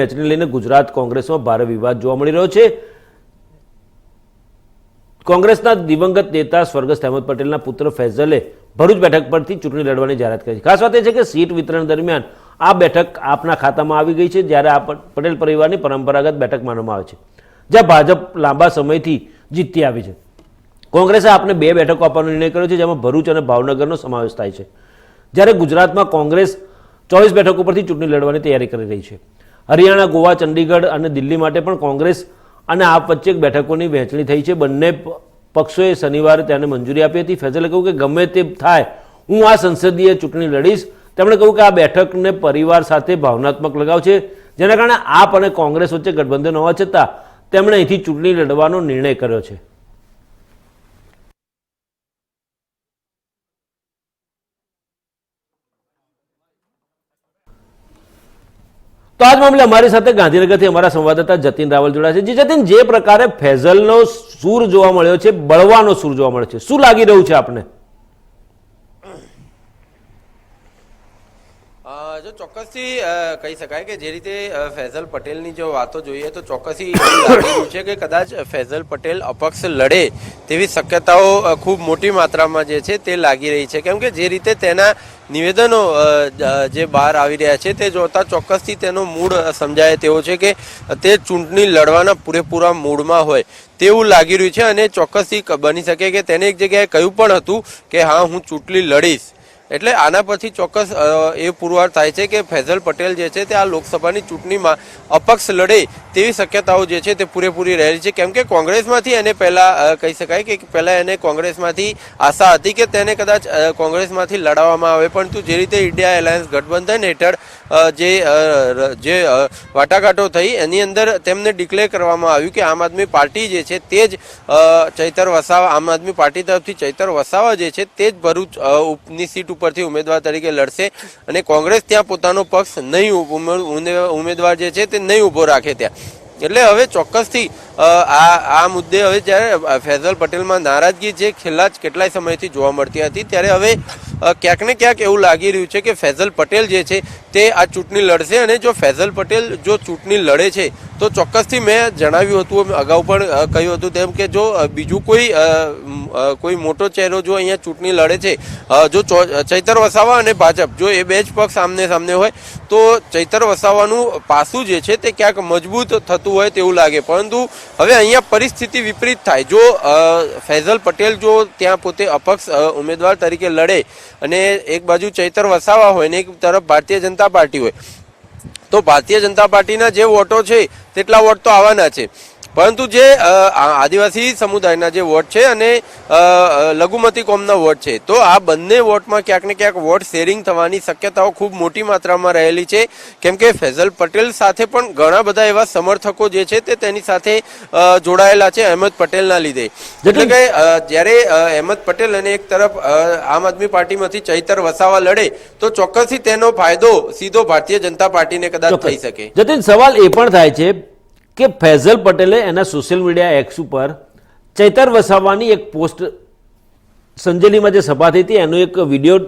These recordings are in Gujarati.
મેચને લઈને ગુજરાત કોંગ્રેસમાં ભારે વિવાદ જોવા મળી રહ્યો છે. કોંગ્રેસના દિવંગત નેતા સ્વર્ગસ્થ અહેમદ પટેલના પુત્ર ફૈઝલે ભરૂચ બેઠક પરથી ચૂંટણી લડવાની જાહેરાત કરી છે. ખાસ વાત એ છે કે સીટ વિતરણ દરમિયાન આ બેઠક આપના ખાતામાં આવી ગઈ છે, જ્યારે આ પટેલ પરિવારની પરંપરાગત બેઠક માનવામાં આવે છે, જ્યાં ભાજપ લાંબા સમયથી જીતતી આવી છે. કોંગ્રેસે આપને બે બેઠકો આપવાનો નિર્ણય કર્યો છે, જેમાં ભરૂચ અને ભાવનગરનો સમાવેશ થાય છે. જ્યારે ગુજરાતમાં કોંગ્રેસ ચોવીસ બેઠકો પરથી ચૂંટણી લડવાની તૈયારી કરી રહી છે. હરિયાણા, ગોવા, ચંડીગઢ અને દિલ્હી માટે પણ કોંગ્રેસ અને આપ વચ્ચે બેઠકોની વહેંચણી થઈ છે. બંને પક્ષોએ શનિવારે તેને મંજૂરી આપી હતી. ફેઝલે કહ્યું કે ગમે તે થાય, હું આ સંસદીય ચૂંટણી લડીશ. તેમણે કહ્યું કે આ બેઠકને પરિવાર સાથે ભાવનાત્મક લગાવ છે. જેના કારણે આપ અને કોંગ્રેસ વચ્ચે ગઠબંધન હોવા છતાં તેમણે અહીંથી ચૂંટણી લડવાનો નિર્ણય કર્યો છે. તો આજ મામલે અમારી સાથે ગાંધીનગરથી અમારા સંવાદદાતા જતીન રાવલ જોડાયા છે. જે જતીન, જે પ્રકારે ફેઝલનો સૂર જોવા મળ્યો છે, બળવાનો સૂર જોવા મળ્યો છે, શું લાગી રહ્યું છે આપને? જો ચોક્કસથી કહી શકાય કે જે રીતે ફૈઝલ પટેલની જો વાતો જોઈએ તો ચોક્કસથી લાગી છે કે કદાચ ફૈઝલ પટેલ અપક્ષ લડે તેવી શક્યતાઓ ખૂબ મોટી માત્રામાં જે છે તે લાગી રહી છે. કેમ કે જે રીતે તેના નિવેદનો જે બહાર આવી રહ્યા છે તે જોતા ચોક્કસથી તેનો મૂડ સમજાય તેવો છે કે તે ચૂંટણી લડવાના પૂરેપૂરા મૂડમાં હોય તેવું લાગી રહ્યું છે અને ચોક્કસથી બની શકે કે તેને એક જગ્યાએ કહ્યું પણ હતું કે હા હું ચૂંટણી લડીશ. એટલે આના પરથી ચોક્કસ એ પુરવાર થાય છે કે ફૈઝલ પટેલ જે છે તે આ લોકસભાની ચૂંટણીમાં અપક્ષ લડે તેવી શક્યતાઓ જે છે તે પૂરેપૂરી રહેલી છે. કેમ કે કોંગ્રેસમાંથી એને પહેલા કહી શકાય કે પહેલા એને કોંગ્રેસમાંથી આશા હતી કે તેને કદાચ કોંગ્રેસમાંથી લડાવવામાં આવે. પરંતુ જે રીતે ઇન્ડિયા એલાયન્સ ગઠબંધન હેઠળ જે જે વાટાઘાટો થઈ, એની અંદર તેમને ડિક્લેર કરવામાં આવ્યું કે આમ આદમી પાર્ટી જે છે તે જ ચૈતર વસાવા, આમ આદમી પાર્ટી તરફથી ચૈતર વસાવા જે છે તે જ ભરૂચ ઉપની સીટ ઉપરથી ઉમેદવાર તરીકે લડશે અને કોંગ્રેસ ત્યાં પોતાનો પક્ષ નહીં ઉમે- ઉમે- ઉમેદવાર જે છે તે નહીં ઊભો રાખે ત્યાં. એટલે હવે ચોક્કસથી આ આ મુદ્દે હવે જ્યારે ફૈઝલ પટેલમાં નારાજગી જે છેલ્લા જ કેટલાય સમયથી જોવા મળતી હતી, ત્યારે હવે ક્યાંક ને ક્યાંક એવું લાગી રહ્યું છે કે ફૈઝલ પટેલ જે છે તે આ ચૂંટણી લડશે અને જો ફૈઝલ પટેલ જો ચૂંટણી લડે છે તો ચોક્કસથી મેં જણાવ્યું હતું અગાઉ પણ કહ્યું હતું તેમ કે જો બીજું કોઈ કોઈ મોટો ચહેરો જો અહીંયા ચૂંટણી લડે છે જો ચૈતર વસાવા અને ભાજપ, જો એ બે જ પક્ષ સામને સામને હોય, તો ચૈતર વસાવાનું પાસું જે છે તે ક્યાંક મજબૂત થતું હોય તેવું લાગે. પરંતુ હવે અહીંયા પરિસ્થિતિ વિપરીત થાય. જો ફૈઝલ પટેલ જો ત્યાં પોતે અપક્ષ ઉમેદવાર તરીકે લડે અને એક બાજુ ચૈતર વસાવા હોય ને એક તરફ ભારતીય જનતા પાર્ટી હોય તો ભારતીય જનતા પાર્ટીના જે વોટો છે તેટલા વોટ તો આવવાના છે. પરંતુ જે આદિવાસી સમુદાયના જે વોટ છે અને લઘુમતી કોમના વોટ છે તો આ બંને વોટમાં ક્યાંક ને ક્યાંક વોટ શેરિંગ થવાની શક્યતાઓ ખૂબ મોટી માત્રામાં રહેલી છે. કેમ કે ફૈઝલ પટેલ સાથે પણ ઘણા બધા એવા સમર્થકો જે છે તે તેની સાથે જોડાયેલા છે અહેમદ પટેલના લીધે. એટલે કે જ્યારે અહેમદ પટેલ અને એક તરફ આમ આદમી પાર્ટીમાંથી ચૈતર વસાવા લડે તો ચોક્કસથી તેનો ફાયદો સીધો ભારતીય જનતા પાર્ટીને કદાચ થઈ શકે. જતીન સવાલ એ પણ થાય છે કે ફૈઝલ પટેલે એના સોશિયલ મીડિયા એક્સ ઉપર ચૈતર વસાવાની એક પોસ્ટ સંજેલીમાં જે સભા થઈ હતી, એનો એક વીડિયો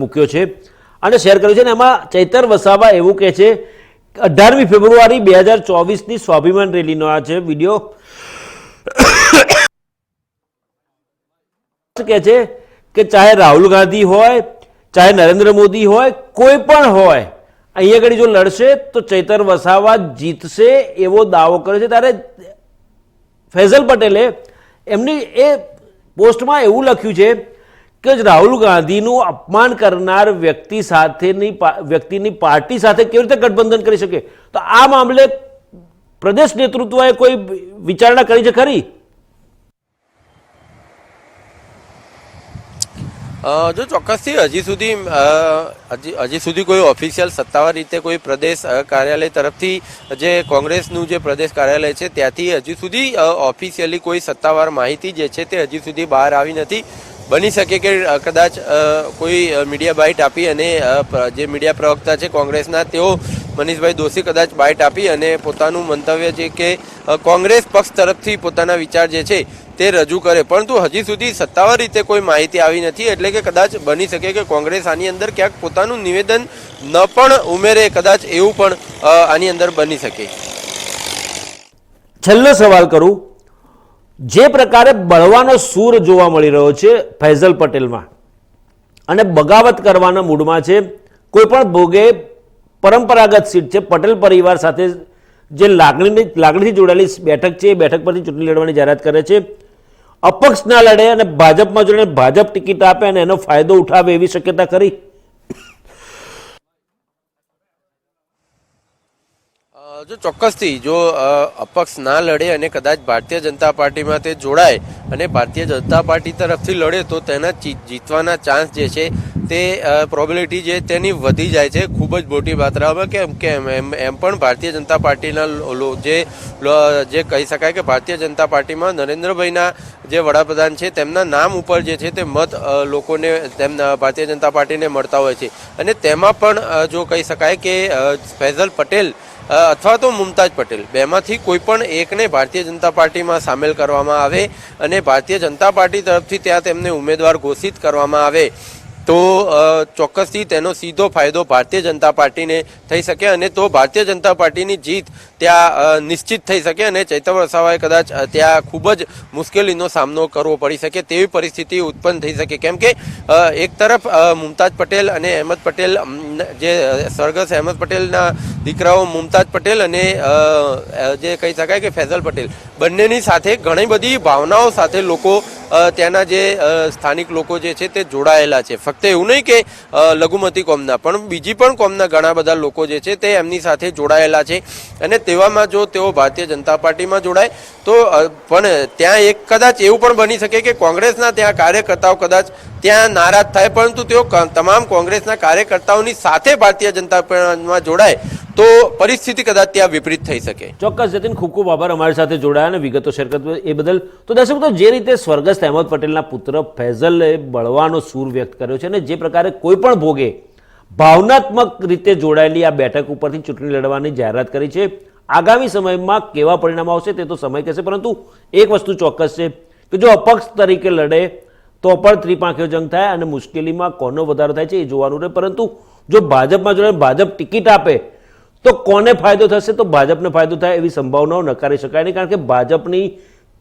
મૂક્યો છે અને શેર કર્યો છે અને એમાં ચૈતર વસાવા એવું કહે છે, અઢારમી ફેબ્રુઆરી બે હજાર ચોવીસની સ્વાભિમાન રેલીનો આ છે વીડિયો. કહે છે કે ચાહે રાહુલ ગાંધી હોય, ચાહે નરેન્દ્ર મોદી હોય, કોઈ પણ હોય અહીંયા આગળ જો લડશે તો ચૈતર વસાવા જીતશે એવો દાવો કર્યો છે. ત્યારે ફૈઝલ પટેલે એમની એ પોસ્ટમાં એવું લખ્યું છે કે રાહુલ ગાંધીનું અપમાન કરનાર વ્યક્તિ સાથેની વ્યક્તિની પાર્ટી સાથે કેવી રીતે ગઠબંધન કરી શકે? તો આ મામલે પ્રદેશ નેતૃત્વએ કોઈ વિચારણા કરી છે ખરી? જો ચોક્કસથી હજી સુધી હજી હજી સુધી કોઈ ઓફિશિયલ સત્તાવાર રીતે કોઈ પ્રદેશ કાર્યાલય તરફથી જે કોંગ્રેસનું જે પ્રદેશ કાર્યાલય છે, ત્યાંથી હજી સુધી ઓફિશિયલી કોઈ સત્તાવાર માહિતી જે છે તે હજી સુધી બહાર આવી નથી. બની શકે કે કદાચ કોઈ મીડિયા બાઇટ આપી અને જે મીડિયા પ્રવક્તા છે કોંગ્રેસના, તેઓ મનીષભાઈ દોશી કદાચ બાઇટ આપી અને પોતાનું મંતવ્ય છે કે કોંગ્રેસ પક્ષ તરફથી પોતાના વિચાર જે છે તે રજૂ કરે. પરંતુ હજી સુધી સત્તાવાર રીતે કોઈ માહિતી આવી નથી. એટલે કે કદાચ બની શકે કે કોંગ્રેસ આની અંદર ક્યાંક પોતાનું નિવેદન ન પણ ઉમેરે, કદાચ એવું પણ આની અંદર બની શકે. છેલ્લો સવાલ કરું. જે પ્રકારે બળવાનો સૂર જોવા મળી રહ્યો છે ફૈઝલ પટેલમાં અને બગાવત કરવાના મૂડમાં છે, કોઈ પણ ભોગે પરંપરાગત સીટ છે, પટેલ પરિવાર સાથે જે લાગણીની, લાગણીથી જોડાયેલી બેઠક છે, એ બેઠક પરથી ચૂંટણી લડવાની જાહેરાત કરે છે. અપક્ષ ના લડે અને ભાજપમાં જોડે ભાજપ ટિકિટ આપે અને એનો ફાયદો ઉઠાવે એવી શક્યતા ખરી? જો ચોક્કસથી. જો અપક્ષ ના લડે અને કદાચ ભારતીય જનતા પાર્ટીમાં તે જોડાય અને ભારતીય જનતા પાર્ટી તરફથી લડે, તો તેના જીતવાના ચાન્સ જે છે તે પ્રોબેબિલિટી જે તેની વધી જાય છે. ખૂબ જ મોટી માત્રામાં કેમ કે એમ એમ પણ ભારતીય જનતા પાર્ટીના જે જે કહી શકાય કે ભારતીય જનતા પાર્ટીમાં નરેન્દ્રભાઈના જે વડાપ્રધાન છે, તેમના નામ ઉપર જે છે તે મત લોકોને, તેમના, ભારતીય જનતા પાર્ટીને મળતા હોય છે. અને તેમાં પણ જો કહી શકાય કે ફૈઝલ પટેલ અથવા તો મુમતાજ પટેલ. બેમાંથી કોઈ પણ એકને ભારતીય જનતા પાર્ટીમાં સામેલ કરવામાં આવે અને ભારતીય જનતા પાર્ટી તરફથી ત્યાં તેમને ઉમેદવાર ઘોષિત કરવામાં આવે. તો ચોક્કસથી તેનો સીધો ફાયદો ભારતીય જનતા પાર્ટીને થઈ શકે અને તો ભારતીય જનતા પાર્ટીની જીત ત્યાં નિશ્ચિત થઈ શકે અને ચૈતવ વસાવાએ કદાચ ત્યાં ખૂબ જ મુશ્કેલીનો સામનો કરવો પડી શકે તેવી પરિસ્થિતિ ઉત્પન્ન થઈ શકે. કેમ કે એક તરફ મુમતાજ પટેલ અને અહેમદ પટેલ જે અ, સ્વર્ગસ્થ અહેમદ પટેલના દીકરાઓ મુમતાજ પટેલ અને જે કહી શકાય કે ફેઝલ પટેલ બંનેની સાથે ઘણી બધી ભાવનાઓ સાથે લોકો ત્યાંના જે સ્થાનિક લોકો જે છે તે જોડાયેલા છે. ફક્ત એવું નહીં કે લઘુમતી કોમના, પણ બીજી પણ કોમના ઘણા બધા લોકો જે છે તે એમની સાથે જોડાયેલા છે. અને તેવામાં જો તેઓ ભારતીય જનતા પાર્ટીમાં જોડાય તો પણ ત્યાં એક કદાચ એવું પણ બની શકે કે કોંગ્રેસના ત્યાં કાર્યકર્તાઓ કદાચ ત્યાં નારાજ થાય, પરંતુ તેઓ તમામ કોંગ્રેસના કાર્યકર્તાઓની સાથે ભારતીય જનતા પાર્ટીમાં જોડાય, તો પરિસ્થિતિ કદાચ ત્યાં વિપરીત થઈ શકે. ચોક્કસ, જતીન, ખૂબ ખૂબ આભાર અમારી સાથે જોડાયા અને વિગતો શેર કરતો એ બદલ. તો દર્શક તો જે રીતે સ્વર્ગસ્થ અહેમદ પટેલના પુત્ર ફૈઝલે બળવાનો સૂર વ્યક્ત કર્યો છે અને જે પ્રકારે કોઈ પણ ભોગે ભાવનાત્મક રીતે જોડાયેલી આ બેઠક ઉપરથી ચૂંટણી લડવાની જાહેરાત કરી છે આગામી સમયમાં કેવા પરિણામ આવશે તે તો સમય કહેશે, પરંતુ એક વસ્તુ ચોક્કસ છે કે જો અપક્ષ તરીકે લડે, તો પણ ત્રિપાંખ્યો જંગ થાય અને મુશ્કેલીમાં કોનો વધારો થાય છે એ જોવાનું રહે, પરંતુ જો ભાજપમાં જોડે ભાજપ ટિકિટ આપે, તો કોને ફાયદો થશે? તો ભાજપને ફાયદો થાય એવી સંભાવનાઓ નકારી શકાય નહીં, કારણ કે ભાજપની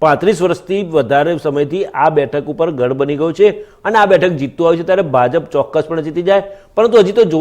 પાંત્રીસ વર્ષથી વધારે સમયથી આ બેઠક ઉપર ગઢ બની ગયું છે અને આ બેઠક જીતતું આવ્યું છે, ત્યારે ભાજપ ચોક્કસપણે જીતી જાય, પરંતુ હજી તો